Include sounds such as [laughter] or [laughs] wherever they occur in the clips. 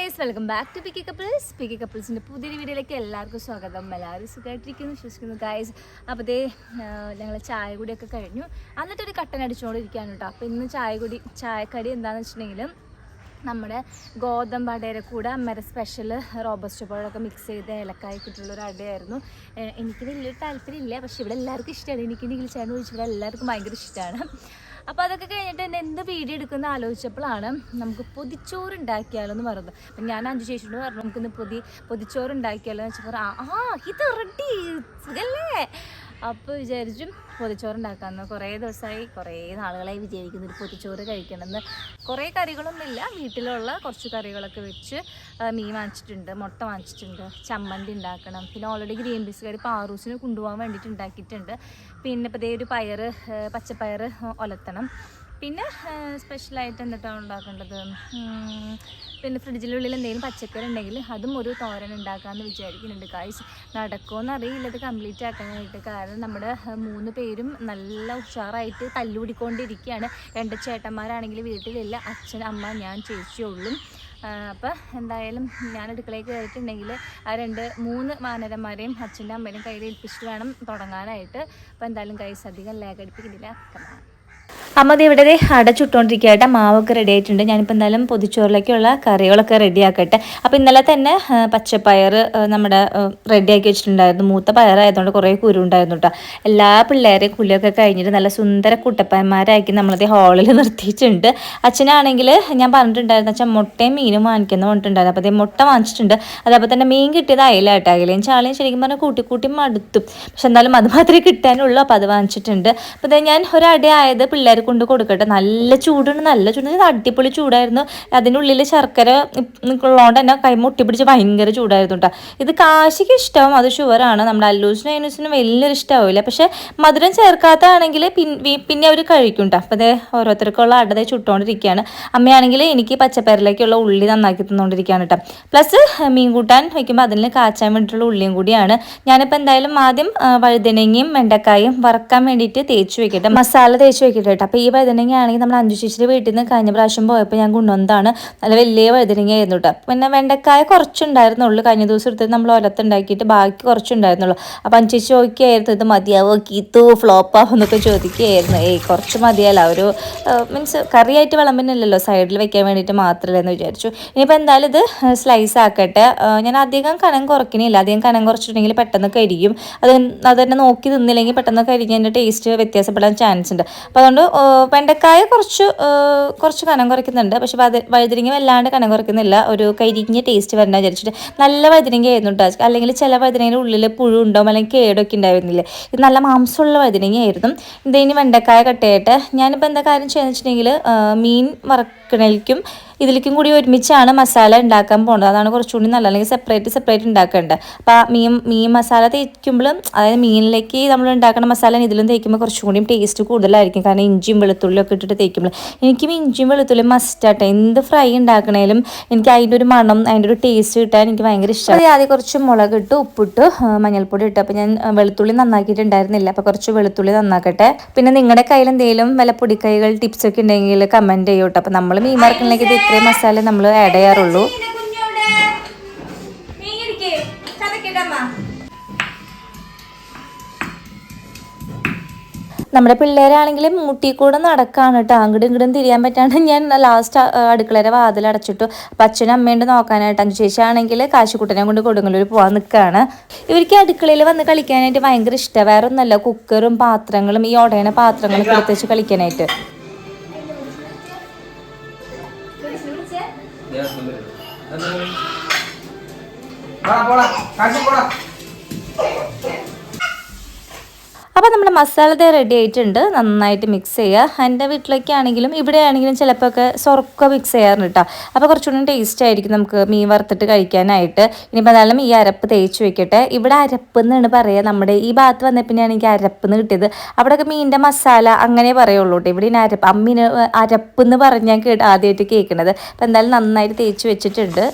Guys welcome back to P K couples. P K കപ്പിൾസിന്റെ പുതിയൊരു വീഡിയോയിലേക്ക് എല്ലാവർക്കും സ്വാഗതം. എല്ലാവരും സുഖമായിട്ടിരിക്കുന്നു വിശ്വസിക്കുന്നു ഗൈസ്. അപ്പോൾ അതേ ഞങ്ങൾ ചായ കൂടിയൊക്കെ കഴിഞ്ഞു. എന്നിട്ടൊരു കട്ടൻ അടിച്ചുകൊണ്ടിരിക്കുകയാണ് കേട്ടോ അപ്പോൾ ഇന്ന് ചായ കൂടി ചായക്കടി എന്താണെന്ന് വെച്ചിട്ടുണ്ടെങ്കിൽ നമ്മുടെ ഗോതമ്പ് അടയുടെ കൂടെ അമ്മയുടെ സ്പെഷ്യൽ റോബസ്റ്റ് പഴമൊക്കെ മിക്സ് ചെയ്ത് ഏലക്കായ ഇട്ടിട്ടുള്ള ഒരു അടയായിരുന്നു. എനിക്ക് വലിയൊരു താല്പര്യമില്ല. പക്ഷേ ഇവിടെ എല്ലാവർക്കും ഇഷ്ടമാണ്. എനിക്കുണ്ടെങ്കിൽ ചേട്ടൻ ചോദിച്ചു ഇവിടെ എല്ലാവർക്കും ഭയങ്കര ഇഷ്ടമാണ്. അപ്പോൾ അതൊക്കെ കഴിഞ്ഞിട്ട് എന്നെ എന്ത് വീഡിയോ എടുക്കുന്ന ആലോചിച്ചപ്പോഴാണ് നമുക്ക് പൊതിച്ചോറ് ഉണ്ടാക്കിയാലോ എന്ന് പറഞ്ഞത്. അപ്പം ഞാൻ അഞ്ചു ചേച്ചിയോട് പറഞ്ഞു നമുക്കിന്ന് പൊതി പൊതിച്ചോറ് ഉണ്ടാക്കിയാലോ എന്ന് വെച്ചപ്പോൾ ആ ഇത് റെഡി സുഖല്ലേ അപ്പോൾ വിചാരിച്ചു പൊതിച്ചോറ് ഉണ്ടാക്കാമെന്ന് കുറേ ദിവസമായി കുറേ നാളുകളായി വിചാരിക്കുന്നു ഒരു പൊതിച്ചോറ് കഴിക്കണമെന്ന്. കുറേ കറികളൊന്നുമില്ല. വീട്ടിലുള്ള കുറച്ച് കറികളൊക്കെ വെച്ച് മീൻ വാങ്ങിച്ചിട്ടുണ്ട് മുട്ട വാങ്ങിച്ചിട്ടുണ്ട് ചമ്മന്തി ഉണ്ടാക്കണം. പിന്നെ ഓൾറെഡി ഗ്രീൻ പീസ് കറി പാറൂസിന് കൊണ്ടുപോകാൻ വേണ്ടിയിട്ട് ഉണ്ടാക്കിയിട്ടുണ്ട്. പിന്നെ ഇപ്പോൾ ഇതേ ഒരു പയർ പച്ചപ്പയർ ഒലത്തണം. പിന്നെ സ്പെഷ്യലായിട്ട് എന്നിട്ടാണ് ഉണ്ടാക്കേണ്ടത്? പിന്നെ ഫ്രിഡ്ജിനുള്ളിൽ എന്തെങ്കിലും പച്ചക്കറി ഉണ്ടെങ്കിൽ അതും ഒരു തോരൻ ഉണ്ടാക്കാമെന്ന് വിചാരിക്കുന്നുണ്ട്. കായ്സ് നടക്കുമോയെന്ന് അറിയില്ല. ഇത് കംപ്ലീറ്റ് ആക്കാനായിട്ട്. കാരണം നമ്മുടെ മൂന്ന് പേരും നല്ല ഉഷാറായിട്ട് തല്ലുപിടിക്കൊണ്ടിരിക്കുകയാണ്. രണ്ട് ചേട്ടന്മാരാണെങ്കിൽ വീട്ടിലില്ല. അച്ഛൻ അമ്മ ഞാൻ ചേച്ചിയുള്ളൂ അപ്പം എന്തായാലും ഞാൻ അടുക്കളയിൽ കയറിയിട്ടുണ്ടെങ്കിൽ ആ രണ്ട് മൂന്ന് മാനരന്മാരെയും അച്ഛന്റെ അമ്മേനെയും കയ്യിൽ ഏൽപ്പിച്ചിട്ട് വേണം തുടങ്ങാനായിട്ട്. അപ്പോൾ എന്തായാലും കൈ അധികം ലേഖടിപ്പിക്കുന്നില്ല കമാ അമ്മ ഇവിടെ ദേ അട മാവൊക്കെ റെഡി ആയിട്ടുണ്ട്. ഞാനിപ്പോൾ എന്തായാലും പൊതിച്ചോറിലേക്കുള്ള കറികളൊക്കെ റെഡി ആക്കട്ടെ. അപ്പോൾ ഇന്നലെ തന്നെ പച്ചപ്പയർ നമ്മുടെ റെഡിയാക്കി വെച്ചിട്ടുണ്ടായിരുന്നു. മൂത്ത പയറായതുകൊണ്ട് കുറേ കുരുണ്ടായിരുന്നു കേട്ടോ എല്ലാ പിള്ളേരെയും കുലിയൊക്കെ കഴിഞ്ഞിട്ട് നല്ല സുന്ദര കുട്ടപ്പന്മാരാക്കി നമ്മളത് ഹാളിൽ നിർത്തിയിട്ടുണ്ട്. അച്ഛനാണെങ്കിൽ ഞാൻ പറഞ്ഞിട്ടുണ്ടായിരുന്നു അച്ഛൻ മുട്ടയും മീനും വാങ്ങിക്കുന്ന പറഞ്ഞിട്ടുണ്ടായിരുന്നു. അപ്പോൾ അതേ മുട്ട വാങ്ങിച്ചിട്ടുണ്ട്. അതപ്പോൾ തന്നെ മീൻ കിട്ടിയത് അയിലാട്ടോ. അയിലയും ചാളയും ശരിക്കും പറഞ്ഞാൽ കൂട്ടി കൂട്ടി മടുത്തു. പക്ഷെ എന്തായാലും അത് മാത്രമേ കിട്ടാനുള്ളൂ. അപ്പോൾ അത് വാങ്ങിച്ചിട്ടുണ്ട്. അപ്പോൾ ഞാൻ ഒരടി പിള്ളേർ കൊണ്ട് കൊടുക്കട്ടെ. നല്ല ചൂടുണ്ട് നല്ല ചൂട് അടിപൊളി ചൂടായിരുന്നു. അതിനുള്ളിൽ ശർക്കര ഉള്ളതുകൊണ്ട് തന്നെ കൈ മുട്ടി പിടിച്ച് ഭയങ്കര ചൂടായിരുന്നു കേട്ടോ ഇത് കാശിക്ക് ഇഷ്ടവും അത് ഷുവറാണ് നമ്മുടെ അല്ലൂസിനും അയനൂസിനും വലിയൊരു ഇഷ്ടമാവില്ല പക്ഷെ മധുരം ചേർക്കാത്തതാണെങ്കിൽ പിന്നെ അവർ കഴിക്കും കേട്ടോ അപ്പോൾ അതേ ഓരോരുത്തർക്കുള്ള അടതേ ചുട്ടുകൊണ്ടിരിക്കുകയാണ് അമ്മയാണെങ്കിൽ എനിക്ക് പച്ചപ്പയറിലേക്കുള്ള ഉള്ളി നന്നാക്കി തന്നുകൊണ്ടിരിക്കുകയാണ് കേട്ടോ പ്ലസ് മീൻ കൂട്ടാൻ വയ്ക്കുമ്പോൾ അതിന് കാച്ചാൻ വേണ്ടിയിട്ടുള്ള ഉള്ളിയും കൂടിയാണ്. ഞാനിപ്പോൾ എന്തായാലും ആദ്യം വഴുതനങ്ങയും വെണ്ടക്കായും വറക്കാൻ വേണ്ടിയിട്ട് തേച്ച് വെക്കട്ടെ. മസാല തേച്ച് വെക്കട്ടെ. കേട്ടോ. അപ്പോൾ ഈ വഴുതനങ്ങ ആണെങ്കിൽ നമ്മൾ അഞ്ചു ചേച്ചിയുടെ വീട്ടിൽ നിന്ന് കഴിഞ്ഞ പ്രാവശ്യം പോയപ്പോൾ ഞാൻ കൊണ്ടുവന്നതാണ്. നല്ല വലിയ വഴുതനങ്ങ ആയിരുന്നു കേട്ടോ പിന്നെ വെണ്ടക്കായ കുറച്ചുണ്ടായിരുന്നുള്ളൂ. കഴിഞ്ഞ ദിവസം എടുത്ത് നമ്മൾ ഒലത്തുണ്ടാക്കിയിട്ട് ബാക്കി കുറച്ചുണ്ടായിരുന്നുള്ളൂ. അപ്പോൾ അഞ്ചു ചേച്ചി ചോദിക്കുകയായിരുന്നു ഇത് മതിയാവോ? കീത്തു ഫ്ലോപ്പാവോ? എന്നൊക്കെ ചോദിക്കുകയായിരുന്നു. ഏയ് കുറച്ച് മതിയല്ല. ഒരു മീൻസ് കറിയായിട്ട് വിളമ്പിനില്ലല്ലോ. സൈഡിൽ വെക്കാൻ വേണ്ടിയിട്ട് മാത്രമല്ല എന്ന് വിചാരിച്ചു. ഇനിയിപ്പോൾ എന്തായാലും ഇത് സ്ലൈസ് ആക്കട്ടെ. ഞാൻ അധികം കനം കുറയ്ക്കണില്ല. അധികം കനം കുറച്ചിട്ടുണ്ടെങ്കിൽ പെട്ടെന്ന് കരിയും അത് അത് തന്നെ നോക്കി നിന്നില്ലെങ്കിൽ പെട്ടെന്ന് കരിഞ്ഞതിന്റെ ടേസ്റ്റ് വ്യത്യാസപ്പെടാൻ ചാൻസ് ഉണ്ട്. അപ്പോൾ അതുകൊണ്ട് വെണ്ടക്കായ കുറച്ച് കുറച്ച് കനം കുറയ്ക്കുന്നുണ്ട്. പക്ഷെ വഴുതിരിങ്ങ വല്ലാണ്ട് കനം കുറയ്ക്കുന്നില്ല. ഒരു കരിഞ്ഞ ടേസ്റ്റ് വരണ്ട വിചാരിച്ചിട്ട്. നല്ല വഴുതിരിങ്ങ ആയിരുന്നു കേട്ടോ. അല്ലെങ്കിൽ ചില വഴുതിരിങ്ങയുടെ ഉള്ളിൽ പുഴു ഉണ്ടാവും അല്ലെങ്കിൽ കേടൊക്കെ ഉണ്ടായിരുന്നില്ല? ഇത് നല്ല മാംസമുള്ള വഴുതിരിങ്ങ ആയിരുന്നു ഇതിന് വെണ്ടക്കായ കട്ടയായിട്ട് ഞാനിപ്പോൾ എന്താ കാര്യം ചെയ്യുന്നത് വെച്ചിട്ടുണ്ടെങ്കിൽ മീൻ വറക്കണേക്കും ഇതിലേക്കും കൂടി ഒരുമിച്ചാണ് മസാല ഉണ്ടാക്കാൻ പോകുന്നത് അതാണ് കുറച്ചുകൂടി നല്ല അല്ലെങ്കിൽ സെപ്പറേറ്റ് സെപ്പറേറ്റ് ഉണ്ടാക്കേണ്ടത്. അപ്പോൾ ആ മീൻ മീൻ മസാല തേക്കുമ്പോഴും അതായത് മീനിലേക്ക് നമ്മൾ ഉണ്ടാക്കുന്ന മസാല ഇതിലും തേക്കുമ്പോൾ കുറച്ചും കൂടി ടേസ്റ്റ് കൂടുതലായിരിക്കും. കാരണം ഇഞ്ചിയും വെളുത്തുള്ളിയും ഒക്കെ ഇട്ടിട്ട് തേക്കുമ്പോൾ എനിക്ക് ഇഞ്ചിയും വെളുത്തുള്ളിയും മസ്റ്റാട്ടെ എന്ത് ഫ്രൈ ഉണ്ടാക്കണേലും എനിക്ക് അതിന്റെ ഒരു മണം അതിന്റെ ഒരു ടേസ്റ്റ് കിട്ടാൻ എനിക്ക് ഭയങ്കര ഇഷ്ടമാണ് ആദ്യം കുറച്ച് മുളക് ഇട്ട് ഉപ്പിട്ട് മഞ്ഞൾപ്പൊടി ഇട്ട്. അപ്പോൾ ഞാൻ വെളുത്തുള്ളി നന്നാക്കിയിട്ടുണ്ടായിരുന്നില്ല. അപ്പോൾ കുറച്ച് വെളുത്തുള്ളി നന്നാക്കട്ടെ. പിന്നെ നിങ്ങളുടെ കയ്യിൽ എന്തെങ്കിലും വല്ല പൊടിക്കൈകൾ ടിപ്സ് ഒക്കെ ഉണ്ടെങ്കിൽ കമന്റ് ചെയ്യോട്ടോ അപ്പോൾ നമ്മൾ മീൻ വറക്കണിലേക്ക് ഇത് ഇത്രയും മസാല നമ്മൾ ആഡ് ചെയ്യാറുള്ളൂ. നമ്മുടെ പിള്ളേരാണെങ്കിൽ മുട്ടി കൂടെ നടക്കാണ് കേട്ടോ. അങ്ങോട്ടും ഇങ്ങോട്ടും തിരിയാൻ പറ്റാണ്ട് ഞാൻ ലാസ്റ്റ് അടുക്കളയുടെ വാതിൽ അടച്ചിട്ടു. അപ്പം അച്ഛനും അമ്മയുണ്ട് നോക്കാനായിട്ട്. അഞ്ചു ചേച്ചി ആണെങ്കിൽ കാശിക്കുട്ടനെ കൊണ്ട് കൊടുങ്ങല്ലൂർ പോകാൻ നിൽക്കുകയാണ് ഇവർക്ക് അടുക്കളയിൽ വന്ന് കളിക്കാനായിട്ട് ഭയങ്കര ഇഷ്ടം. വേറെ ഒന്നല്ല കുക്കറും പാത്രങ്ങളും ഈ ഉടയണ പാത്രങ്ങളും എടുത്ത് കളിക്കാനായിട്ട്. പോടാ പോടാ കാശി പോടാ അപ്പോൾ നമ്മൾ മസാല ദേ റെഡി ആയിട്ടുണ്ട്. നന്നായിട്ട് മിക്സ് ചെയ്യുക എന്റെ വീട്ടിലൊക്കെ ആണെങ്കിലും ഇവിടെ ആണെങ്കിലും ചിലപ്പോൾ ഒക്കെ സ്വർക്ക മിക്സ് ചെയ്യാറുണ്ട് കേട്ടോ അപ്പോൾ കുറച്ചുകൂടി ടേസ്റ്റ് ആയിരിക്കും നമുക്ക് മീൻ വറുത്തിട്ട് കഴിക്കാനായിട്ട്. ഇനിയിപ്പോൾ എന്തായാലും ഈ അരപ്പ് തേച്ച് വെക്കട്ടെ. ഇവിടെ അരപ്പ് എന്നാണ് പറയുക നമ്മുടെ ഈ ഭാഗത്ത് വന്ന പിന്നെയാണ് എനിക്ക് അരപ്പ് എന്ന് കിട്ടിയത്. അവിടെയൊക്കെ മീനിന്റെ മസാല അങ്ങനെ പറയുള്ളൂ കേട്ടോ ഇവിടെ ഇനി അരപ്പ് അമ്മീന് അരപ്പ് എന്ന് പറഞ്ഞ് ഞാൻ ആദ്യമായിട്ട് കേൾക്കണത് അപ്പോൾ എന്തായാലും നന്നായിട്ട് തേച്ച് വെച്ചിട്ടുണ്ട്.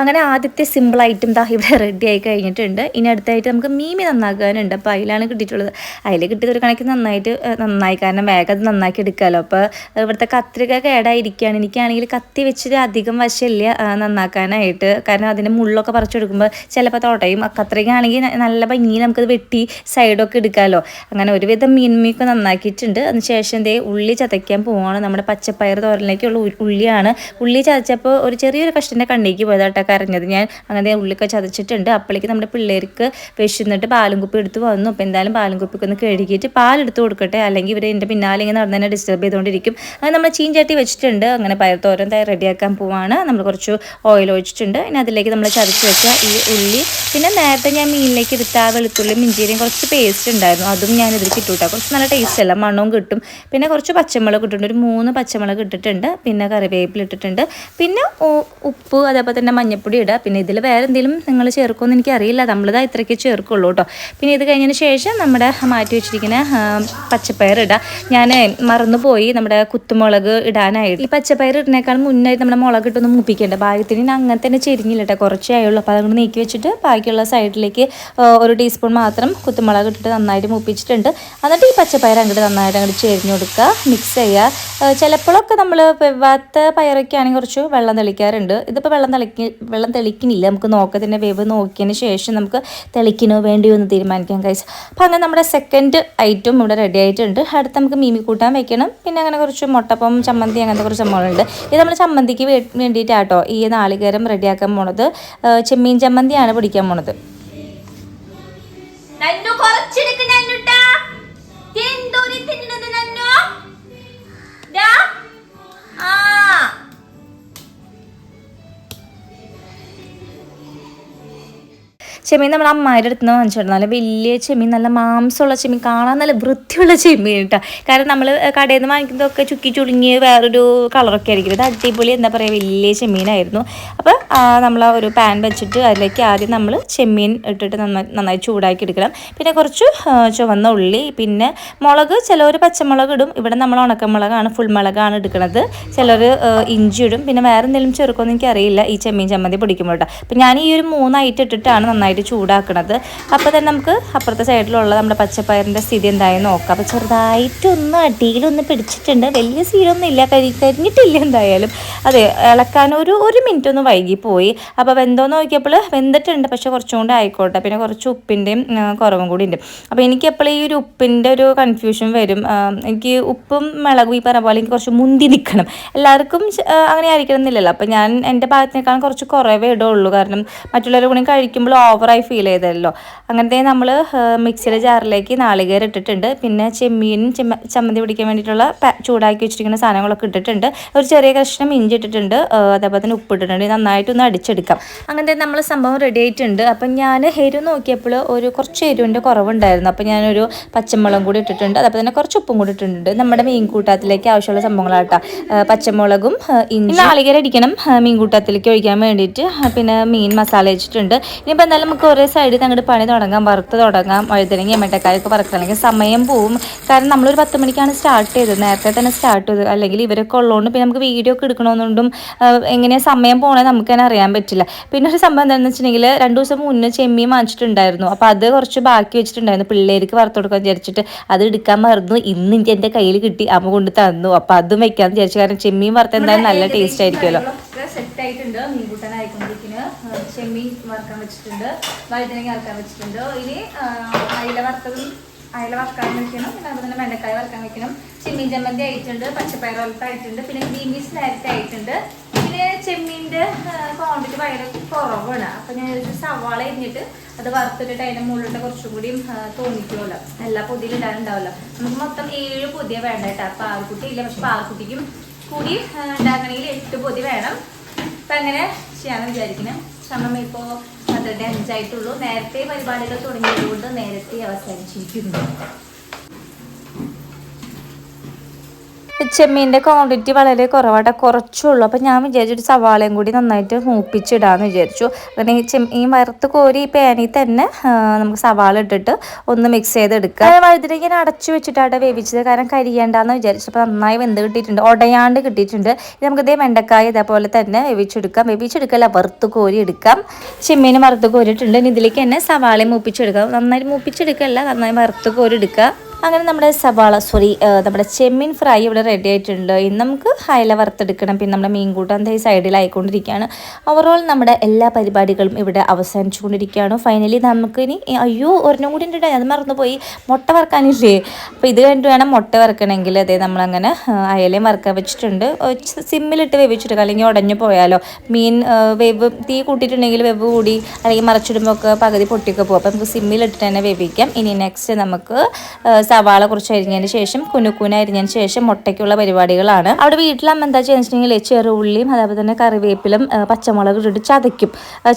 അങ്ങനെ ആദ്യത്തെ സിമ്പിൾ ഐറ്റം ദാ ഇവിടെ റെഡി ആയി കഴിഞ്ഞിട്ടുണ്ട്. ഇനി അടുത്തായിട്ട് നമുക്ക് മീമി നന്നാക്കാനുണ്ട്. അപ്പോൾ അതിലാണ് കിട്ടിയിട്ടുള്ളത്. അതിൽ കിട്ടിയത് ഒരു കണക്ക് നന്നായിട്ട് നന്നായി. കാരണം വേഗം അത് നന്നാക്കി എടുക്കാമല്ലോ അപ്പോൾ ഇവിടുത്തെ കത്രിക കേടായിരിക്കുകയാണ്. എനിക്കാണെങ്കിൽ കത്തി വെച്ചിട്ട് അധികം വശമില്ല നന്നാക്കാനായിട്ട്. കാരണം അതിന്റെ മുള്ളൊക്കെ പറിച്ചെടുക്കുമ്പോൾ ചിലപ്പോൾ തോട്ടയും കത്രിക ആണെങ്കിൽ നല്ല ഭംഗിയിൽ നമുക്കത് വെട്ടി സൈഡൊക്കെ എടുക്കാമല്ലോ അങ്ങനെ ഒരുവിധം മീൻമീക്ക് നന്നാക്കിയിട്ടുണ്ട്. അതിനുശേഷം എന്തേ ഉള്ളി ചതയ്ക്കാൻ പോവാണ്. നമ്മുടെ പച്ചപ്പയർ തോരനിലേക്കുള്ള ഉള്ളിയാണ്. ഉള്ളി ചതച്ചപ്പോൾ ഒരു ചെറിയൊരു കഷ്ടിന്റെ കണ്ണിക്ക് പോയതാട്ടോ. കരഞ്ഞത്. ഞാൻ അങ്ങനെ ഉള്ളിലൊക്കെ ചതച്ചിട്ടുണ്ട്. അപ്പോഴേക്ക് നമ്മുടെ പിള്ളേർക്ക് വിശന്നിട്ട് പാലും കുപ്പി എടുത്ത് വന്നു. അപ്പോൾ എന്തായാലും പാലും കുപ്പിക്ക് ഒന്ന് കഴുകിയിട്ട് പാലെടുത്ത് കൊടുക്കട്ടെ. അല്ലെങ്കിൽ ഇവർ എന്റെ പിന്നാലെ ഇങ്ങനെ നടന്ന് ഡിസ്റ്റർബ് ചെയ്തുകൊണ്ടിരിക്കും അങ്ങനെ നമ്മൾ ചീഞ്ചട്ടി വെച്ചിട്ടുണ്ട്. അങ്ങനെ പയർ തോരൻ റെഡിയാക്കാൻ പോവാണ്. നമ്മൾ കുറച്ച് ഓയിൽ ഒഴിച്ചിട്ടുണ്ട്. ഇനി അതിലേക്ക് നമ്മൾ ചതച്ച് വെച്ച ഈ ഉള്ളി. പിന്നെ നേരത്തെ ഞാൻ മീനിലേക്ക് എടുത്ത ആ വെളുത്തുള്ളി ഇഞ്ചിയും കുറച്ച് പേസ്റ്റ് ഉണ്ടായിരുന്നു. അതും ഞാൻ ഇതിൽ കിട്ടൂട്ടാ കുറച്ച് നല്ല ടേസ്റ്റ് അല്ല. മണവും കിട്ടും. പിന്നെ കുറച്ച് പച്ചമുളക് ഇട്ടിട്ടുണ്ട്. ഒരു മൂന്ന് പച്ചമുളക് ഇട്ടിട്ടുണ്ട്. പിന്നെ കറിവേപ്പില ഇട്ടിട്ടുണ്ട്. പിന്നെ ഉപ്പ് അതേപോലെ തന്നെ മഞ്ഞപ്പൊടി ഇടുക പിന്നെ ഇതിൽ വേറെ എന്തെങ്കിലും നിങ്ങൾ ചേർക്കുമെന്ന് എനിക്കറിയില്ല. നമ്മളിതാ ഇത്രയ്ക്ക് ചേർക്കുള്ളൂ കേട്ടോ. പിന്നെ ഇത് കഴിഞ്ഞതിന് ശേഷം നമ്മുടെ മാറ്റി വെച്ചിരിക്കുന്ന പച്ചപ്പയർ ഇടുക ഞാൻ മറന്നുപോയി നമ്മുടെ കുത്തുമുളക് ഇടാനായിട്ട്. ഈ പച്ചപ്പയർ ഇടുന്നേക്കാൾ മുന്നേ നമ്മുടെ മുളക് ഇട്ടൊന്ന് മൂപ്പിക്കേണ്ട. ഭാഗ്യത്തിന് ഞാൻ അങ്ങനെ തന്നെ ചെരിഞ്ഞില്ല കേട്ടോ. കുറച്ചേ ആയുള്ളൂ. അപ്പോൾ അതുകൊണ്ട് നീക്കി വെച്ചിട്ട് ബാക്കിയുള്ള സൈഡിലേക്ക് ഒരു ടീസ്പൂൺ മാത്രം കുത്തുമുളക് ഇട്ടിട്ട് നന്നായിട്ട് മൂപ്പിച്ചിട്ടുണ്ട്. എന്നിട്ട് ഈ പച്ചപ്പയർ അങ്ങോട്ട് നന്നായിട്ട് അങ്ങോട്ട് ചെരിഞ്ഞ് കൊടുക്കുക. മിക്സ് ചെയ്യുക. ചിലപ്പോഴൊക്കെ നമ്മൾ വെവാത്ത പയറൊക്കെ ആണെങ്കിൽ കുറച്ച് വെള്ളം തെളിക്കാറുണ്ട്. ഇതിപ്പോൾ വെള്ളം തെളിക്ക് വെള്ളം തെളിക്കുന്നില്ല. നമുക്ക് നോക്കത്തിന്റെ വേവ് നോക്കിയതിന് ശേഷം നമുക്ക് തെളിക്കണോ വേണ്ടിയോ എന്ന് തീരുമാനിക്കാം കഴിച്ചു അപ്പോൾ അങ്ങനെ നമ്മുടെ സെക്കൻഡ് ഐറ്റം ഇവിടെ റെഡി ആയിട്ടുണ്ട്. അടുത്ത് നമുക്ക് മീമി കൂട്ടാൻ വെക്കണം. പിന്നെ അങ്ങനെ കുറച്ച് മുട്ടപ്പം ചമ്മന്തി അങ്ങനത്തെ കുറച്ച് സംഭവങ്ങളുണ്ട്. ഇത് നമ്മൾ ചമ്മന്തിക്ക് വേണ്ടിയിട്ടാട്ടോ ഈ നാളികേരം റെഡിയാക്കാൻ പോണത്. ചെമ്മീൻ ചമ്മന്തിയാണ് പിടിക്കാൻ പോണത്. നന്നു കുറച്ചെടുക്ക് നന്നുട്ടാ. ആ ചെമ്മീൻ നമ്മുടെ അമ്മായിയുടെ അടുത്ത് നിന്ന് വാങ്ങിച്ചിട്ട് നല്ല വലിയ ചെമ്മീൻ നല്ല മാംസമുള്ള ചെമ്മീൻ കാണാൻ നല്ല വൃത്തിയുള്ള ചെമ്മീൻ കേട്ടോ. കാരണം നമ്മൾ കടയിൽ നിന്ന് വാങ്ങിക്കുന്നതൊക്കെ ചുക്കി ചുളുങ്ങിയ വേറൊരു കളറൊക്കെ ആയിരിക്കും. ഇത് അടിപൊളി എന്താ പറയുക വലിയ ചെമ്മീനായിരുന്നു. അപ്പോൾ നമ്മൾ ഒരു പാൻ വെച്ചിട്ട് അതിലേക്ക് ആദ്യം നമ്മൾ ചെമ്മീൻ ഇട്ടിട്ട് നന്നായി നന്നായി ചൂടാക്കി എടുക്കണം. പിന്നെ കുറച്ച് ആ, ചുവന്ന ഉള്ളി പിന്നെ മുളക് ചിലവർ പച്ചമുളക് ഇടും. ഇവിടെ നമ്മൾ ഉണക്കമുളകാണ് ഫുൾ മുളകാണ് എടുക്കുന്നത് ചിലർ ഇഞ്ചി ഇടും. പിന്നെ വേറെ എന്തെങ്കിലും ചെറുക്കൊന്നും എനിക്കറിയില്ല. ഈ ചെമ്മീൻ ചമ്മന്തി പൊടിക്കുമ്പോൾ കേട്ടോ. അപ്പം ഞാൻ ഈ ഒരു മൂന്ന് ഐറ്റം ഇട്ടിട്ടാണ് നന്നായിട്ട് ചൂടാക്കണത്. അപ്പോൾ തന്നെ നമുക്ക് അപ്പുറത്തെ സൈഡിലുള്ള നമ്മുടെ പച്ചപ്പയറിന്റെ സ്ഥിതി എന്തായാലും നോക്കാം. അപ്പോൾ ചെറുതായിട്ടൊന്ന് അടിയിലൊന്ന് പിടിച്ചിട്ടുണ്ട്. വലിയ സീനൊന്നും ഇല്ല കരി കരിഞ്ഞിട്ടില്ല എന്തായാലും. അതെ ഇളക്കാൻ ഒരു ഒരു മിനിറ്റ് ഒന്ന് വൈകിപ്പോയി. അപ്പോൾ വെന്തോന്ന് നോക്കിയപ്പോൾ വെന്തിട്ടുണ്ട്. പക്ഷേ കുറച്ചും കൂടെ ആയിക്കോട്ടെ. പിന്നെ കുറച്ച് ഉപ്പിന്റെയും കുറവും കൂടി ഉണ്ട്. അപ്പോൾ എനിക്ക് എപ്പോഴും ഈ ഒരു ഉപ്പിന്റെ ഒരു കൺഫ്യൂഷൻ വരും. എനിക്ക് ഉപ്പും മുളകും ഈ പറഞ്ഞ പോലെ എനിക്ക് കുറച്ച് മുന്തി നിൽക്കണം. എല്ലാവർക്കും അങ്ങനെ ആയിരിക്കണം എന്നില്ലല്ലോ. അപ്പോൾ ഞാൻ എന്റെ ഭാഗത്തിനേക്കാളും കുറച്ച് കുറവേ ഇടുള്ളൂ കാരണം മറ്റുള്ളവരുടെ കൂടെ കഴിക്കുമ്പോൾ ഓവറായി ഫീൽ ചെയ്തല്ലോ. അങ്ങനത്തെ നമ്മൾ മിക്സിയുടെ ജാറിലേക്ക് നാളികേരം ഇട്ടിട്ടുണ്ട്. പിന്നെ ചെമ്മീനും ചെമ്മ ചമ്മന്തി പിടിക്കാൻ വേണ്ടിയിട്ടുള്ള ചൂടാക്കി വെച്ചിരിക്കുന്ന സാധനങ്ങളൊക്കെ ഇട്ടിട്ടുണ്ട്. ഒരു ചെറിയ കഷ്ണം ഇഞ്ചി ഇട്ടിട്ടുണ്ട്. അതേപോലെ തന്നെ ഉപ്പ് ഇട്ടിട്ടുണ്ട്. നന്നായിട്ടൊന്ന് അടിച്ചെടുക്കാം. അങ്ങനത്തെ നമ്മൾ സംഭവം റെഡി ആയിട്ടുണ്ട്. അപ്പം ഞാൻ എരിവ് നോക്കിയപ്പോൾ ഒരു കുറച്ച് എരിവിന്റെ കുറവുണ്ടായിരുന്നു. അപ്പം ഞാനൊരു പച്ചമുളകും കൂടി ഇട്ടിട്ടുണ്ട്. അതേപോലെ തന്നെ കുറച്ച് ഉപ്പും കൂടി ഇട്ടിട്ടുണ്ട്. നമ്മുടെ മീൻ കൂട്ടാത്തിലേക്ക് ആവശ്യമുള്ള സംഭവങ്ങളാട്ടോ. പച്ചമുളകും ഇഞ്ചി. നാളികേരം അടിക്കണം. മീൻകൂട്ടത്തിലേക്ക് മീൻ കൂട്ടാത്തിലേക്ക് ഒഴിക്കാൻ വേണ്ടിയിട്ട് പിന്നെ മീൻ മസാല വെച്ചിട്ടുണ്ട്. ഇനിയിപ്പോൾ എന്തായാലും നമുക്ക് ഒരേ സൈഡിൽ അങ്ങോട്ട് പണി തുടങ്ങാം വറുത്ത് തുടങ്ങാം വഴുതനങ്ങി മെട്ടക്കായൊക്കെ വറുക്കണമെങ്കിൽ സമയം പോവും. കാരണം നമ്മളൊരു പത്ത് മണിക്കാണ് സ്റ്റാർട്ട് ചെയ്തത്. നേരത്തെ തന്നെ സ്റ്റാർട്ട് ചെയ്തത്. അല്ലെങ്കിൽ ഇവരൊക്കെ ഉള്ളതുകൊണ്ട് പിന്നെ നമുക്ക് വീഡിയോ ഒക്കെ എടുക്കണമെന്നുണ്ടും എങ്ങനെയാണ് സമയം പോകണേ നമുക്ക് തന്നെ അറിയാൻ പറ്റില്ല. പിന്നെ ഒരു സംഭവം എന്താണെന്ന് വെച്ചിട്ടുണ്ടെങ്കിൽ രണ്ട് ദിവസം മുന്നേ ചെമ്മീൻ വാങ്ങിച്ചിട്ടുണ്ടായിരുന്നു. അപ്പോൾ അത് കുറച്ച് ബാക്കി വെച്ചിട്ടുണ്ടായിരുന്നു. പിള്ളേർക്ക് വറുത്ത് കൊടുക്കാൻ വിചാരിച്ചിട്ട് അത് എടുക്കാൻ മറന്നു. ഇന്ന് എനിക്ക് എന്റെ കയ്യിൽ കിട്ടി. അമ്മ കൊണ്ട് തന്നു. അപ്പോൾ അതും വെക്കാമെന്ന് വിചാരിച്ചു. കാരണം ചെമ്മീൻ വറുത്ത് എന്തായാലും നല്ല ടേസ്റ്റ് ആയിരിക്കുമല്ലോ. സെറ്റ് ആയിട്ടുണ്ട്. മീൻകൂട്ടനായിരിക്കും ചെമ്മീൻ വറുക്കാൻ വെച്ചിട്ടുണ്ട് വഴുതനങ്ങ വറുക്കാൻ വെച്ചിട്ടുണ്ട്. ഇനി അയില വറുത്തതും അയില വറുക്കാൻ വെക്കണം പിന്നെ അതുപോലെ വെണ്ടക്കായ വറുക്കാൻ വെക്കണം. ചെമ്മീൻ ചമ്മന്തി ആയിട്ടുണ്ട് പച്ചപ്പയർ വറുത്ത ആയിട്ടുണ്ട് പിന്നെ ഗ്രീൻ പീസ് നേരത്തെ ആയിട്ടുണ്ട്. പിന്നെ ചെമ്മീന്റെ ക്വാണ്ടിറ്റി ഭയങ്കര കുറവാണ്. അപ്പം ഞാൻ ഒരു സവാള എരിഞ്ഞിട്ട് അത് വറുത്തിട്ടിട്ട് അതിന്റെ മുകളിലിട്ട് കുറച്ചും കൂടി തോന്നിക്കുമല്ലോ. എല്ലാ പൊതിയിലും ഇടാനുണ്ടാവുമല്ലോ. നമുക്ക് മൊത്തം ഏഴ് പൊതിയ വേണ്ട കേട്ടോ. പാൽക്കുട്ടി ഇല്ല പക്ഷെ പാൽക്കുട്ടിക്കും കൂടി ഉണ്ടാക്കണമെങ്കിൽ എട്ട് പൊതി വേണം. അപ്പം അങ്ങനെ ചെയ്യാമെന്ന് വിചാരിക്കണം സമയം ഇപ്പോൾ പന്ത്രണ്ട് അഞ്ചായിട്ടുള്ളൂ. നേരത്തെ പരിപാടികൾ തുടങ്ങിയത് കൊണ്ട് നേരത്തെ അവസാനിച്ചിരിക്കുന്നു. ചെമ്മീന്റെ ക്വാണ്ടിറ്റി വളരെ കുറവാട്ടെ. കുറച്ചുള്ളൂ. അപ്പോൾ ഞാൻ വിചാരിച്ചു ഒരു സവാളയും കൂടി നന്നായിട്ട് മൂപ്പിച്ചിടാന്ന് വിചാരിച്ചു. അങ്ങനെ ഈ ചെമ്മീൻ വറുത്ത് കോരി ഈ പാനിൽ തന്നെ നമുക്ക് സവാള ഇട്ടിട്ട് ഒന്ന് മിക്സ് ചെയ്തെടുക്കുക വഴുതിട്ട് ഇങ്ങനെ അടച്ചു വെച്ചിട്ടാണ് വേവിച്ചത്. കാരണം കരിയണ്ടെന്ന് വിചാരിച്ചു. അപ്പോൾ നന്നായി വെന്ത് കിട്ടിയിട്ടുണ്ട്. ഉടയാണ്ട് കിട്ടിയിട്ടുണ്ട്. നമുക്ക് ഇതേ വെണ്ടക്കായ ഇതേപോലെ തന്നെ വേവിച്ചെടുക്കാം. വേവിച്ചെടുക്കല്ല വറുത്ത് കോരി എടുക്കാം. ചെമ്മീൻ വറുത്ത് കോരിയിട്ടുണ്ട്. ഇതിലേക്ക് തന്നെ സവാളയും മൂപ്പിച്ചെടുക്കാം. നന്നായി മൂപ്പിച്ചെടുക്കല്ല നന്നായി വറുത്ത് കോരി എടുക്കുക അങ്ങനെ നമ്മുടെ സവാള സോറി നമ്മുടെ ചെമ്മീൻ ഫ്രൈ ഇവിടെ റെഡി ആയിട്ടുണ്ട്. ഇന്ന് നമുക്ക് അയല വറുത്തെടുക്കണം. പിന്നെ നമ്മുടെ മീൻകൂട്ടം ഈ സൈഡിലായിക്കൊണ്ടിരിക്കുകയാണ്. ഓവറോൾ നമ്മുടെ എല്ലാ പരിപാടികളും ഇവിടെ അവസാനിച്ചുകൊണ്ടിരിക്കുകയാണ്. ഫൈനലി നമുക്ക് ഇനി അയ്യോ ഒരെണ്ണം കൂടി ഉണ്ട് അത് മറന്നുപോയി. മുട്ട വറുക്കാനില്ലേ? അപ്പോൾ ഇത് കണ്ടു വേണം മുട്ട വറുക്കണമെങ്കിൽ. അതെ നമ്മളങ്ങനെ അയലയും വറുക്കാൻ വെച്ചിട്ടുണ്ട്. സിമ്മിലിട്ട് വേവിച്ചിട്ട് അല്ലെങ്കിൽ ഉടഞ്ഞു പോയാലോ. മീൻ വേവ് തീ കൂട്ടിയിട്ടുണ്ടെങ്കിൽ വെവ് കൂടി അല്ലെങ്കിൽ മറച്ചിടുമ്പോൾ ഒക്കെ പകുതി പൊട്ടിയൊക്കെ പോകും. അപ്പോൾ നമുക്ക് സിമ്മിലിട്ടിട്ട് തന്നെ വേവിക്കാം. ഇനി നെക്സ്റ്റ് നമുക്ക് സവാള കുറച്ച് അരിഞ്ഞതിന് ശേഷം കുനുക്കുന അരിഞ്ഞതിന് ശേഷം മുട്ടയ്ക്കുള്ള പരിപാടികളാണ്. അവിടെ വീട്ടിലമ്മ എന്താ ചെയ്യുന്നത് വെച്ചിട്ടുണ്ടെങ്കിൽ ചെറുള്ളിയും അതേപോലെ തന്നെ കറിവേപ്പിലും പച്ചമുളക് ഇട്ടിട്ട് ചതയ്ക്കും.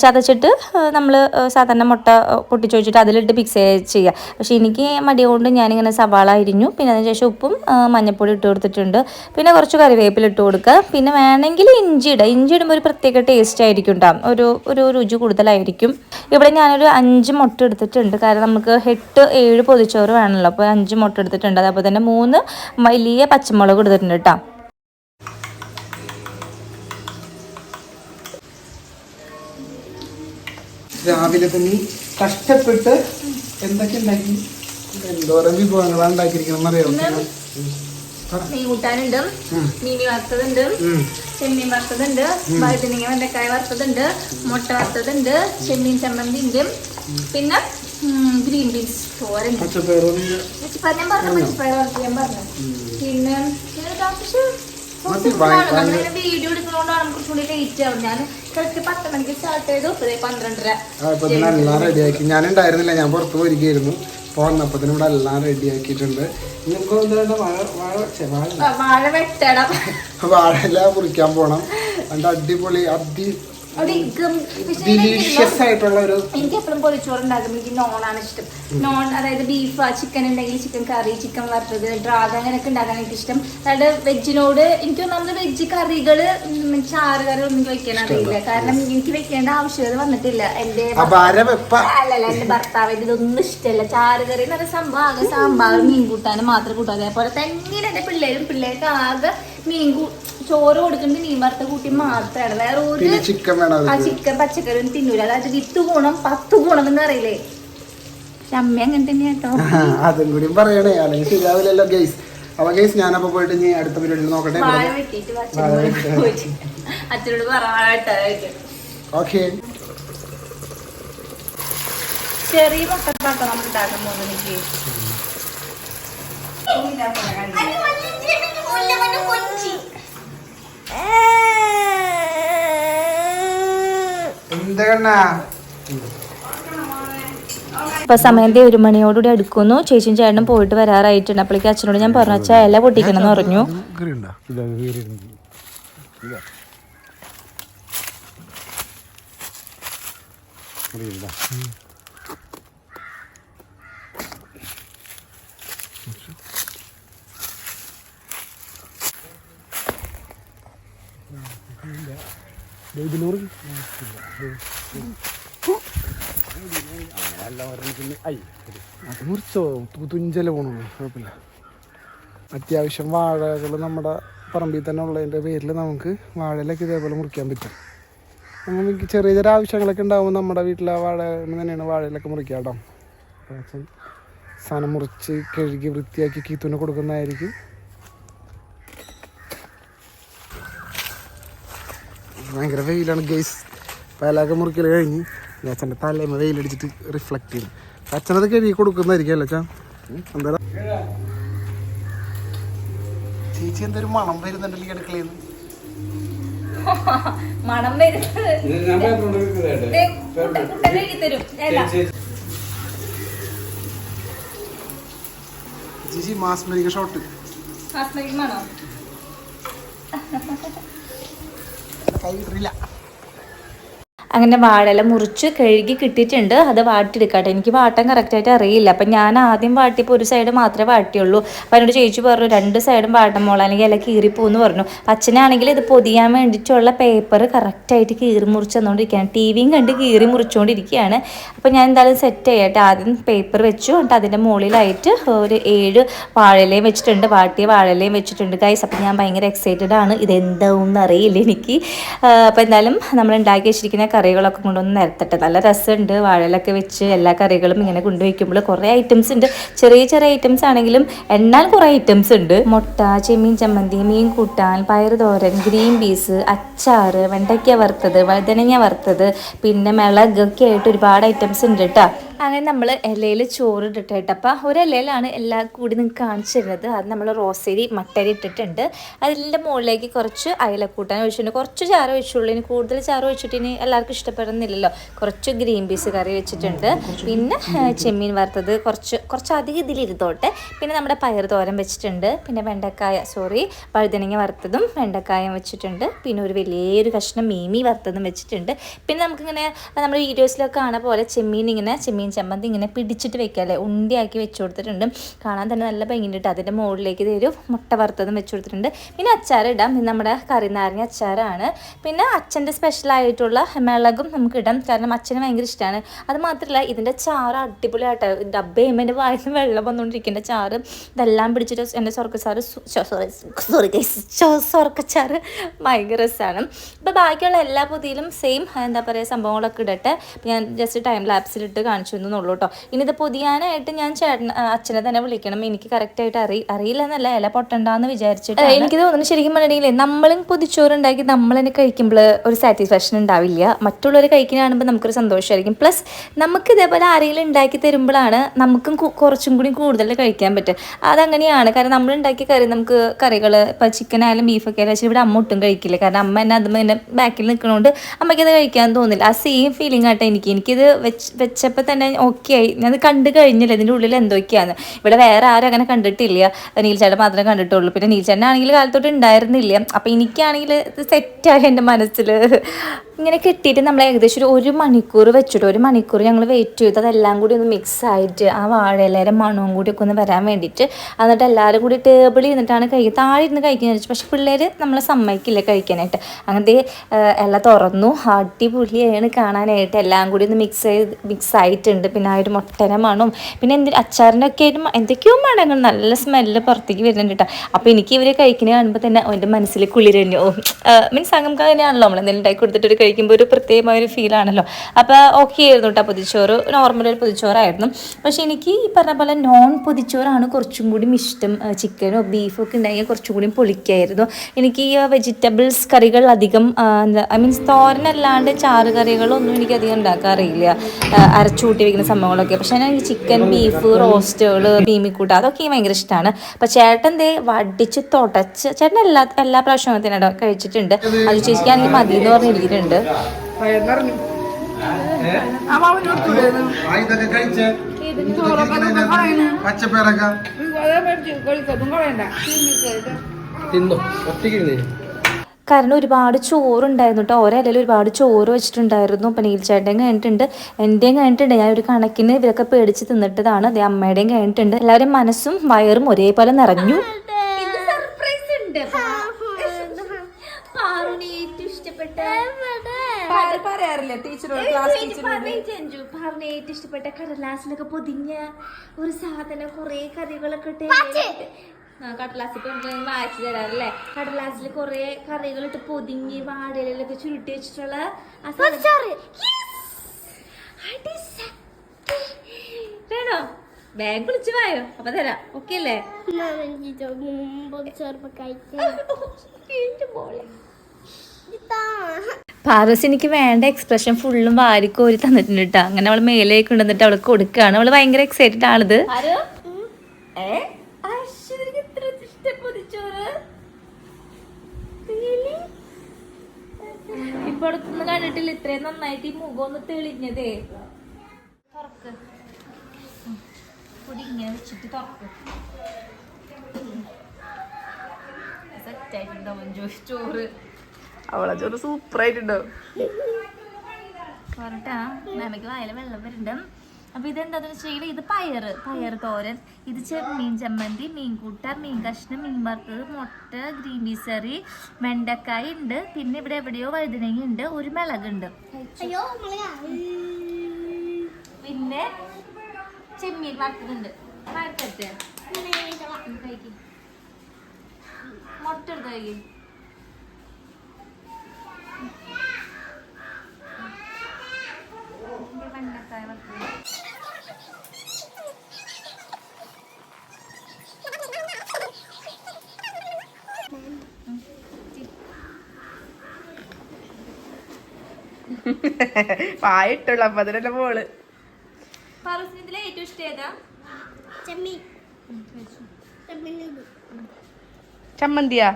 ചതച്ചിട്ട് നമ്മൾ സാധാരണ മുട്ട പൊട്ടിച്ചു വെച്ചിട്ട് അതിലിട്ട് മിക്സ് ചെയ്യുക പക്ഷേ എനിക്ക് മടി കൊണ്ട് ഞാനിങ്ങനെ സവാള അരിഞ്ഞു. പിന്നെ അതിന് ശേഷം ഉപ്പും മഞ്ഞൾപ്പൊടി ഇട്ട് കൊടുത്തിട്ടുണ്ട്. പിന്നെ കുറച്ച് കറിവേപ്പില ഇട്ട് കൊടുക്കുക. പിന്നെ വേണമെങ്കിൽ ഇഞ്ചി ഇടുക. ഇഞ്ചി ഇടുമ്പോൾ ഒരു പ്രത്യേക ടേസ്റ്റ് ആയിരിക്കും ഉണ്ടാകും ഒരു ഒരു രുചി കൂടുതലായിരിക്കും. ഇവിടെ ഞാനൊരു അഞ്ച് മുട്ട എടുത്തിട്ടുണ്ട്. കാരണം നമുക്ക് എട്ട് ഏഴ് പൊതിച്ചോറ് വേണമല്ലോ അപ്പോൾ മുട്ട എടുത്തിട്ടുണ്ട്. അതേപോലെ തന്നെ മൂന്ന് വലിയ പച്ചമുളക് എടുത്തിട്ടുണ്ട് കേട്ടോ. രാവിലെ തന്നെ കഷ്ടപ്പെട്ട് എന്തൊക്കെ ഉണ്ടാക്കി? എന്തോരം വിഭവങ്ങളാണ് ഉണ്ടാക്കിയിരിക്കണം അറിയാം? മീൻ കൂട്ടാനുണ്ട് മീനി വറുത്തതുണ്ട്. ചെമ്മീൻ വറുത്തതുണ്ട്. വഴുതനങ്ങ വെണ്ടക്കായ വറുത്തതുണ്ട്. മുട്ട വറുത്തതുണ്ട്. ചെമ്മീൻ ചമ്മന്തി ഉണ്ട് പിന്നെ ഗ്രീൻ ബീൻസ് തോരൻ. ഞാൻ പറഞ്ഞു പച്ചപ്പയർ വറുത്ത് ഞാൻ പറഞ്ഞു. പിന്നെ നമ്മളിങ്ങനെ വീഡിയോ എടുക്കുന്നതുകൊണ്ടാണ് കുറച്ചുകൂടി ലേറ്റ് ആവും. ഞാൻ കറക്റ്റ് പത്ത് മണിക്ക് സ്റ്റാർട്ട് ചെയ്തു പന്ത്രണ്ടര. റെഡിയാക്കി ഞാൻ ഉണ്ടായിരുന്നില്ല. ഞാൻ പുറത്ത് പോയിരിക്കുന്നു അപ്പോൾ വന്നപ്പത്തിന് ഇവിടെ എല്ലാം റെഡിയാക്കിയിട്ടുണ്ട് വാഴ വെട്ടണം. വാഴ എല്ലാം കുറിക്കാൻ പോണം. അതിന്റെ അടിപൊളി അതി ഡിലീഷ്യസ് ആയിട്ടുള്ള ഒരു എനിക്ക് എപ്പോഴും പൊരിച്ചോറ് ഉണ്ടാക്കും എനിക്ക് നോണാണ് ഇഷ്ടം. നോൺ അതായത് ബീഫ് ചിക്കൻ ഉണ്ടെങ്കിൽ ചിക്കൻ കറി ചിക്കൻ വറുത്തത് ഡ്രാഗ് അങ്ങനെയൊക്കെ ഉണ്ടാക്കാൻ എനിക്ക് ഇഷ്ടം. അതായത് വെജിനോട് എനിക്ക് ഒന്നാമത് വെജ് കറികൾ ചാറ് കറി ഒന്നും വെക്കാൻ അറിയില്ല. കാരണം എനിക്ക് വെക്കേണ്ട ആവശ്യകത വന്നിട്ടില്ല. എന്റെ അല്ലല്ല എന്റെ ഭർത്താവിന്റെ ഇതൊന്നും ഇഷ്ടമല്ല. ചാറ് കറി എന്ന് പറയുന്ന സംഭവം ആകെ സാമ്പാർ മീൻ കൂട്ടാനും മാത്രം കൂട്ടാതെ അതേപോലെ തന്നെ എന്റെ പിള്ളേരും പിള്ളേർക്ക് ആകെ മീൻ ചോറ് കൊടുക്കുന്നത് മീൻ വറുത്ത കൂട്ടി മാത്രമാണ് വേറെ ഒരു ചിക്കൻ വേണം ആ ചിക്കൻ പച്ചക്കറി ഒന്നും തിന്നൂല അതായത് വിത്ത് ഗുണം പത്ത് ഗുണം എന്ന് അറിയില്ലേ പക്ഷെ അമ്മ അങ്ങനെ തന്നെയാ കേട്ടോ അതും കൂടി പറയണേ. അല്ലെങ്കിൽ ശരിയാവില്ലല്ലോ ഗൈസ്. അപ്പൊ ഗൈസ് ഞാനപ്പോ പോയിട്ട് ഇനി അടുത്ത പരിപാടി നോക്കട്ടെ. അച്ഛനോട് ഓക്കെ. ചെറിയ മുട്ടപ്പാക്കം നമ്മൾ ഉണ്ടാക്കാൻ പോകുന്നത് എനിക്ക് എന്താ കണ്ണാ ഇപ്പൊ സമയം ദേ ഒരു മണിയോടുകൂടി അടുക്കുന്നു ചേച്ചിയും ചേട്ടനും പോയിട്ട് വരാറായിട്ടുണ്ട് അപ്പോഴേക്കും അച്ഛനോട് ഞാൻ പറഞ്ഞു അച്ഛാ ഇല പൊട്ടിക്കണം എന്ന് പറഞ്ഞു അത് മുറിച്ചോ തുഞ്ചല പോണുള്ളൂ. കുഴപ്പമില്ല. അത്യാവശ്യം വാഴകൾ നമ്മുടെ പറമ്പിൽ തന്നെ ഉള്ളതിന്റെ പേരിൽ നമുക്ക് വാഴയിലൊക്കെ ഇതേപോലെ മുറിക്കാൻ പറ്റും. നമുക്ക് ചെറിയ ചെറിയ ആവശ്യങ്ങളൊക്കെ ഉണ്ടാകുമ്പോൾ നമ്മുടെ വീട്ടിലെ വാഴ തന്നെയാണ് വാഴയിലൊക്കെ മുറിക്കുക കേട്ടോ. സാധനം മുറിച്ച് കഴുകി വൃത്തിയാക്കി കീത്തുന്നെ കൊടുക്കുന്നതായിരിക്കും. ഭയങ്കര വെയിലാണ് ഗെയ്സ് പലക മുറിക്കൽ കഴിഞ്ഞ് അച്ഛന്റെ തലേമ വെയിലടിച്ചിട്ട് റിഫ്ലക്ട് ചെയ്യും അച്ഛനത് കഴുകി കൊടുക്കുന്നതായിരിക്കും അല്ലേ അച്ഛാ? എന്താ? ചേച്ചി എന്തൊരു മണം വരുന്നുണ്ടല്ലോ ഈ അടുക്കളയിൽ [laughs] മണം വരുന്നത്? ചേച്ചി മാസ്മരിക ഷോട്ട് ആസ്മയ്ക്ക് മണോ? [laughs] കൈ ഇട്ടില്ല അങ്ങനെ വാഴല മുറിച്ച് കഴുകി കിട്ടിയിട്ടുണ്ട്. അത് വാട്ടിയെടുക്കട്ടെ. എനിക്ക് വാട്ടാൻ കറക്റ്റായിട്ട് അറിയില്ല. അപ്പം ഞാൻ ആദ്യം വാട്ടിയപ്പോൾ ഒരു സൈഡ് മാത്രമേ വാട്ടിയുള്ളൂ. അപ്പം എന്നോട് ചേച്ചി പറഞ്ഞു രണ്ട് സൈഡും വാട്ടം മോള. അല്ലെങ്കിൽ ഇല കീറിപ്പോന്ന് പറഞ്ഞു. അച്ഛനാണെങ്കിൽ ഇത് പൊതിയാൻ വേണ്ടിയിട്ടുള്ള പേപ്പർ കറക്റ്റായിട്ട് കീറി മുറിച്ച് തന്നുകൊണ്ടിരിക്കുകയാണ് ടി വിയും കണ്ട് കീറി മുറിച്ചുകൊണ്ടിരിക്കുകയാണ് അപ്പം ഞാൻ എന്തായാലും സെറ്റ് ചെയ്യട്ടെ. ആദ്യം പേപ്പർ വെച്ചു. എന്നിട്ട് അതിന്റെ മുകളിലായിട്ട് ഒരു ഏഴ് വാഴലയും വെച്ചിട്ടുണ്ട്. വാട്ടിയ വാഴലയും വെച്ചിട്ടുണ്ട് ഗൈസ് അപ്പം ഞാൻ ഭയങ്കര എക്സൈറ്റഡ് ആണ്. ഇതെന്താവും എന്നറിയില്ല എനിക്ക് അപ്പോൾ എന്തായാലും നമ്മൾ ഉണ്ടാക്കി വെച്ചിരിക്കുന്ന കറികളൊക്കെ കൊണ്ടുവന്ന് നിരത്തട്ടെ. നല്ല രസമുണ്ട്. വാഴയിലൊക്കെ വെച്ച് എല്ലാ കറികളും ഇങ്ങനെ കൊണ്ടുവയ്ക്കുമ്പോൾ കുറേ ഐറ്റംസ് ഉണ്ട്. ചെറിയ ചെറിയ ഐറ്റംസ് ആണെങ്കിലും എണ്ണാൻ കുറേ ഐറ്റംസ് ഉണ്ട്. മുട്ട ചെമ്മീൻ ചമ്മന്തി മീൻ കൂട്ടാൻ പയർ തോരൻ ഗ്രീൻ പീസ് അച്ചാർ വെണ്ടയ്ക്ക വറുത്തത് വഴുതനങ്ങ വറുത്തത് പിന്നെ മിളകൊക്കെ ആയിട്ട് ഒരുപാട് ഐറ്റംസ് ഉണ്ട് കേട്ടോ അങ്ങനെ നമ്മൾ ഇലയിൽ ചോറ് ഇട്ടിട്ട് അപ്പോൾ ഒരു ഇലയിലാണ് എല്ലാം കൂടി നിങ്ങൾക്ക് കാണിച്ചു തരുന്നത്. അത് നമ്മൾ റോസരി മട്ടരി ഇട്ടിട്ടുണ്ട്. അതിന്റെ മുകളിലേക്ക് കുറച്ച് അയലക്കൂട്ടാൻ ഒഴിച്ചിട്ടുണ്ട്. കുറച്ച് ചാറ് ഒഴിച്ചുള്ളൂ. ഇനി കൂടുതൽ ചാറ് ഒഴിച്ചിട്ട് ഇനി എല്ലാവർക്കും ഇഷ്ടപ്പെടുന്നില്ലല്ലോ. കുറച്ച് ഗ്രീൻ പീസ് കറി വെച്ചിട്ടുണ്ട്. പിന്നെ ചെമ്മീൻ വറുത്തത് കുറച്ച് കുറച്ച് അധികം ഇതിലിരുന്നോട്ടെ പിന്നെ നമ്മുടെ പയർ തോരൻ വെച്ചിട്ടുണ്ട്. പിന്നെ വെണ്ടക്കായ സോറി വഴുതനങ്ങ വറുത്തതും വെണ്ടക്കായം വെച്ചിട്ടുണ്ട്. പിന്നെ ഒരു വലിയൊരു കഷ്ണം മീമി വറുത്തതും വെച്ചിട്ടുണ്ട്. പിന്നെ നമുക്കിങ്ങനെ നമ്മുടെ വീഡിയോസിലൊക്കെ കാണാൻ പോലെ ചെമ്മീൻ ഇങ്ങനെ ചെമ്മീൻ ചമ്മന്തി ഇങ്ങനെ പിടിച്ചിട്ട് വെക്കാല്ലേ? ഉണ്ടിയാക്കി വെച്ച് കൊടുത്തിട്ടുണ്ട് കാണാൻ തന്നെ നല്ല ഭംഗിയുണ്ട് കേട്ടോ അതിന്റെ മുകളിലേക്ക് ഇതൊരു മുട്ട വറുത്തതും വെച്ച് കൊടുത്തിട്ടുണ്ട് പിന്നെ അച്ചാർ ഇടാം. ഇത് നമ്മുടെ കറി നാരങ്ങ അച്ചാറാണ്. പിന്നെ അച്ഛന്റെ സ്പെഷ്യലായിട്ടുള്ള മിളകും നമുക്ക് ഇടാം. കാരണം അച്ഛന് ഭയങ്കര ഇഷ്ടമാണ് അത് മാത്രമല്ല ഇതിന്റെ ചാറ് അടിപൊളിയായിട്ട് ഡബ്ബ ചെയ്യുമ്പോൾ വായിൽ വെള്ളം വന്നുകൊണ്ടിരിക്കുന്ന ചാറ്. ഇതെല്ലാം പിടിച്ചിട്ട് എന്റെ സ്വർക്കച്ചാറ് സോറി സോറി സ്വർക്കച്ചാറ് ഭയങ്കര രസമാണ് ഇപ്പോൾ ബാക്കിയുള്ള എല്ലാ പൊതിയിലും സെയിം എന്താ പറയുക സംഭവങ്ങളൊക്കെ ഇടട്ടെ. ഞാൻ ജസ്റ്റ് ടൈം ലാപ്സിലിട്ട് കാണിച്ചു എന്നുള്ളൂ കേട്ടോ ഇനി ഇത് പൊതിയാനായിട്ട് ഞാൻ ചേട്ടൻ അച്ഛനെ തന്നെ വിളിക്കണം. എനിക്ക് കറക്റ്റായിട്ട് അറി അറിയില്ല എന്നല്ല ഇല പൊട്ടണ്ടെന്ന് വിചാരിച്ചിട്ട് എനിക്ക് തോന്നുന്നു ശരിക്കും പറഞ്ഞിട്ടുണ്ടെങ്കിൽ നമ്മളും പൊതിച്ചോറ് ഉണ്ടാക്കി നമ്മൾ തന്നെ കഴിക്കുമ്പോൾ ഒരു സാറ്റിസ്ഫാക്ഷൻ ഉണ്ടാവില്ല. മറ്റുള്ളവർ കഴിക്കുന്ന നമുക്കൊരു സന്തോഷമായിരിക്കും. പ്ലസ് നമുക്ക് ഇതേപോലെ ആരെങ്കിലും ഉണ്ടാക്കി തരുമ്പോഴാണ് നമുക്കും കുറച്ചും കൂടി കൂടുതൽ കഴിക്കാൻ പറ്റുക. അതങ്ങനെയാണ്. കാരണം നമ്മൾ ഉണ്ടാക്കിയ കറി നമുക്ക് കറികൾ ഇപ്പോൾ ചിക്കൻ ആയാലും ബീഫൊക്കെ ആയാലും പക്ഷേ ഇവിടെ അമ്മ ഒട്ടും കഴിക്കില്ല. കാരണം അമ്മ എന്നെ അതുമ്പോൾ എന്നെ ബാക്കിൽ നിൽക്കണോണ്ട് അമ്മയ്ക്കത് കഴിക്കാൻ തോന്നില്ല. ആ സെയിം ഫീലിംഗ് ആട്ടെ എനിക്ക്. എനിക്കിത് വെച്ച് വെച്ചപ്പോൾ തന്നെ ഓക്കെ ആയി. ഞാൻ കണ്ടു കഴിഞ്ഞില്ല. ഇതിന്റെ ഉള്ളിൽ എന്തൊക്കെയാണ് ഇവിടെ വേറെ ആരും അങ്ങനെ കണ്ടിട്ടില്ല. നീൽച്ചേട്ടൻ മാത്രമേ കണ്ടിട്ടുള്ളൂ. പിന്നെ നീൽച്ചേട്ടനാണെങ്കിൽ കാലത്തോട്ട് ഉണ്ടായിരുന്നില്ല. അപ്പം എനിക്കാണെങ്കിൽ സെറ്റായി എന്റെ മനസ്സിൽ ഇങ്ങനെ കെട്ടിയിട്ട് നമ്മൾ ഏകദേശം ഒരു ഒരു മണിക്കൂർ വെച്ചിട്ട് ഒരു മണിക്കൂർ ഞങ്ങൾ വെയിറ്റ് ചെയ്ത്. അതെല്ലാം കൂടി ഒന്ന് മിക്സ് ആയിട്ട് ആ വാഴയിലേരെ മണവും കൂടി ഒക്കെ ഒന്ന് വരാൻ വേണ്ടിയിട്ട് എന്നിട്ട് എല്ലാവരും കൂടി ടേബിളിൽ ഇരുന്നിട്ടാണ് കഴിക്കുക താഴെ ഇരുന്ന് കഴിക്കാൻ വെച്ചു പക്ഷേ പിള്ളേർ നമ്മളെ സമ്മതിക്കില്ല കഴിക്കാനായിട്ട്. അങ്ങനത്തെ എല്ലാം തുറന്നു. അടിപൊളിയാണ് കാണാനായിട്ട്. എല്ലാം കൂടി ഒന്ന് മിക്സ് ചെയ്ത് മിക്സ് ആയിട്ടുണ്ട്. പിന്നെ ആ ഒരു മുട്ടന മണവും. പിന്നെ എന്ത് അച്ചാറിന്റെ ഒക്കെ ആയിട്ട് എന്തൊക്കെയോ മണങ്ങൾ. നല്ല സ്മെല്ല് പുറത്തേക്ക് വരുന്നുണ്ട് കേട്ടോ അപ്പോൾ എനിക്ക് ഇവർ കഴിക്കുന്നത് കാണുമ്പോൾ തന്നെ എന്റെ മനസ്സിൽ കുളിരഞ്ഞു. മീൻസ് അങ്ങനെ തന്നെയാണല്ലോ. നമ്മൾ എന്തെങ്കിലും ഉണ്ടാക്കി കൊടുത്തിട്ട് കഴിക്കുമ്പോൾ ഒരു പ്രത്യേകമായ ഒരു ഫീലാണല്ലോ അപ്പോൾ ഓക്കെ ആയിരുന്നു കേട്ടോ പൊതിച്ചോറ്. നോർമൽ ഒരു പൊതിച്ചോറായിരുന്നു. പക്ഷേ എനിക്ക് ഈ പറഞ്ഞ പോലെ നോൺ പൊതിച്ചോറാണ് കുറച്ചും കൂടി ഇഷ്ടം. ചിക്കനോ ബീഫോ ഒക്കെ ഉണ്ടെങ്കിൽ കുറച്ചും കൂടി പൊളിക്കായിരുന്നു. എനിക്ക് ഈ വെജിറ്റബിൾസ് കറികൾ അധികം ഐ മീൻസ് തോരനല്ലാണ്ട് ചാറ് കറികളൊന്നും എനിക്ക് അധികം ഉണ്ടാക്കാറില്ല അരച്ചൂട്ടി വെക്കുന്ന സംഭവങ്ങളൊക്കെ. പക്ഷേ ഞാൻ ചിക്കൻ ബീഫ് റോസ്റ്റുകൾ ബീമിക്കൂട്ട അതൊക്കെ ഭയങ്കര ഇഷ്ടമാണ് അപ്പം ചേട്ടൻ ദേ വടിച്ച് തുടച്ച് ചേട്ടൻ എല്ലാ എല്ലാ പ്രാവശ്യവും തന്നെ കഴിച്ചിട്ടുണ്ട്. അത് ചേച്ചിക്കാണെങ്കിൽ മതി എന്ന് പറഞ്ഞിരിക്കുന്നുണ്ട്. ഒറ്റയ്ക്ക് കാരണം ഒരുപാട് ചോറുണ്ടായിരുന്നു കേട്ടോ ഓരോ ഇലയിൽ ഒരുപാട് ചോറ് വെച്ചിട്ടുണ്ടായിരുന്നു. അപ്പം നീൽച്ചേട്ടൻ കഴിഞ്ഞിട്ടുണ്ട്. എന്റെയും കഴിഞ്ഞിട്ടുണ്ട്. ഞാൻ ഒരു കണക്കിന് ഇവരൊക്കെ പേടിച്ച് തിന്നിട്ടതാണ്. അതേ അമ്മയുടെയും കഴിഞ്ഞിട്ടുണ്ട്. എല്ലാവരും മനസ്സും വയറും ഒരേപോലെ നിറഞ്ഞു സർപ്രൈസ് ഉണ്ട് പാറുവിന് ഏറ്റവും ഇഷ്ടപ്പെട്ട പാറുവിന് ഏറ്റവും ഇഷ്ടപ്പെട്ട കടലാസിലൊക്കെ പൊതിഞ്ഞ ഒരു സാധനം കുറെ കറികളൊക്കെ ഇട്ട് കടലാസിൽ വായിച്ചു തരാറല്ലേ? കടലാസിൽ കുറെ കറികൾ ഇട്ട് പൊതിഞ്ഞ് വാഴയിലൊക്കെ ചുരുട്ടി വെച്ചിട്ടുള്ള ആ സാധനം. വേണോ? ബാഗ് വിളിച്ചു വായോ? അപ്പൊ തരാം. ഓക്കെ അല്ലേ? [laughs] എന്റെ മോളെ. പാറസ് എനിക്ക് വേണ്ട എക്സ്പ്രഷൻ ഫുള്ളും വാരിക്കോരി തന്നിട്ടുണ്ട് കേട്ടോ അങ്ങനെ അവൾ മേലേക്ക് കൊണ്ടുവന്നിട്ട് അവൾക്ക് കൊടുക്കുകയാണ് അവൾ ഭയങ്കര എക്സൈറ്റഡ് ആണിത്. ഇപ്പൊ അടുത്തൊന്നും കണ്ടിട്ടില്ല ഇത്രയും നന്നായിട്ട് ഈ മുഖം ഒന്ന് തെളിഞ്ഞതേ. തുറക്ക്. പൊടി ഇങ്ങനെ വെച്ചിട്ട് തുറക്ക്. സെറ്റായിട്ടുണ്ടാവും ചോറ്. അവളെ ചോറ് സൂപ്പർ ആയിട്ടുണ്ടാവും പോരട്ടാ മാമയ്ക്ക് വായല വെള്ളം വരുന്നുണ്ട് അപ്പൊ ഇതെന്താന്ന് വെച്ചാൽ ഇത് പയറ് പയർ തോരൻ. ഇത് ചെമ്മീൻ ചമ്മന്തി മീൻകൂട്ട മീൻ കഷ്ണം മീൻ വറുത്തത് മുട്ട ഗ്രീൻ പീസ് കറി വെണ്ടക്കായ ഉണ്ട് പിന്നെ ഇവിടെ എവിടെയോ വഴുതനങ്ങ ഉണ്ട് ഒരു മിളകുണ്ട് പിന്നെ ചെമ്മീൻ വറുത്തതുണ്ട് വറുത്തട്ടെ മുട്ട എടുത്ത് കഴിക്കും. വെണ്ടക്കായ വറുത്തത് പായിട്ടുള്ള അപ്പൊ അതിനല്ല ഇതിലെ ഏറ്റവും ഇഷ്ടം ഏതാ? ചമ്മന്തിയാ?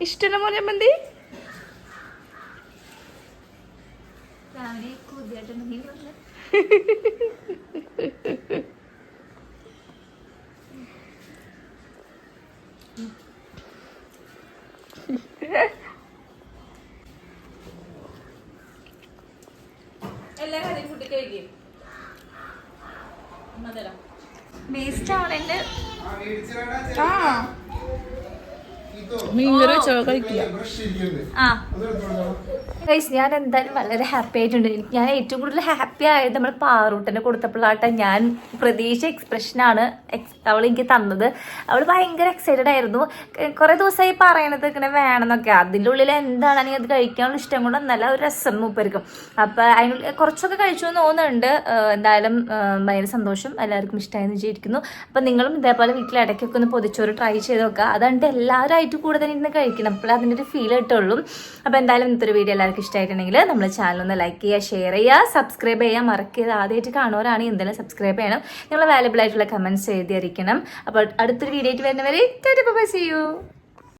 ഇഷ്ടമല്ല മോനെ ചമ്മന്തി രാവിലെ കൂതിയായിട്ടുണ്ടെങ്കിൽ വന്ന് എല്ലാ കാര്യം കുട്ടി കഴിക്കും വേസ്റ്റ് ആവണേൽ ആ. മീൻകറി വെച്ചോ കഴിക്കുക ആ. ഗൈസ് ഞാൻ എന്തായാലും വളരെ ഹാപ്പി ആയിട്ടുണ്ട്. എനിക്ക് ഞാൻ ഏറ്റവും കൂടുതൽ ഹാപ്പി ആയത് നമ്മൾ പാറൂട്ടനെ കൊടുത്തപ്പോഴാട്ടെ ഞാൻ പ്രതീക്ഷ എക്സ്പ്രഷനാണ് അവൾ എനിക്ക് തന്നത്. അവൾ ഭയങ്കര എക്സൈറ്റഡ് ആയിരുന്നു. കുറേ ദിവസമായി പറയണത് ഇങ്ങനെ വേണമെന്നൊക്കെ. അതിന്റെ ഉള്ളിൽ എന്താണെങ്കിൽ അത് കഴിക്കാനുള്ള ഇഷ്ടം കൊണ്ട് നല്ല ഒരു രസം മൂപ്പരിക്കും അപ്പോൾ അതിനുള്ളിൽ കുറച്ചൊക്കെ കഴിച്ചു എന്ന് തോന്നുന്നുണ്ട്. എന്തായാലും ഭയങ്കര സന്തോഷം. എല്ലാവർക്കും ഇഷ്ടമായെന്ന് വിചാരിക്കുന്നു. അപ്പോൾ നിങ്ങളും ഇതേപോലെ വീട്ടിൽ ഇടയ്ക്കൊക്കെ ഒന്ന് പൊതിച്ചോറ് ട്രൈ ചെയ്ത് നോക്കുക. അതുകൊണ്ട് എല്ലാവരുമായിട്ട് കൂടെ തന്നെ ഇരുന്ന് കഴിക്കണം. അപ്പോൾ അതിന്റെ ഒരു ഫീൽ കിട്ടുള്ളൂ. അപ്പോൾ എന്തായാലും ഇന്നത്തെ വീഡിയോ എല്ലാവർക്കും ഇഷ്ടമായിട്ടുണ്ടെങ്കിൽ നമ്മൾ ചാനൽ ഒന്ന് ലൈക്ക് ചെയ്യുക ഷെയർ ചെയ്യുക സബ്സ്ക്രൈബ് ചെയ്യുക. മറക്കരുത്. ആദ്യമായിട്ട് കാണുന്നവരാണെങ്കിൽ എന്തായാലും സബ്സ്ക്രൈബ് ചെയ്യണം. നിങ്ങൾ വാല്യബിൾ ആയിട്ടുള്ള കമന്റ്സ് എഴുതിയിരിക്കണം അപ്പോൾ അടുത്തൊരു വീഡിയോ ആയിട്ട് വരുന്നവരെ ചെയ്യൂ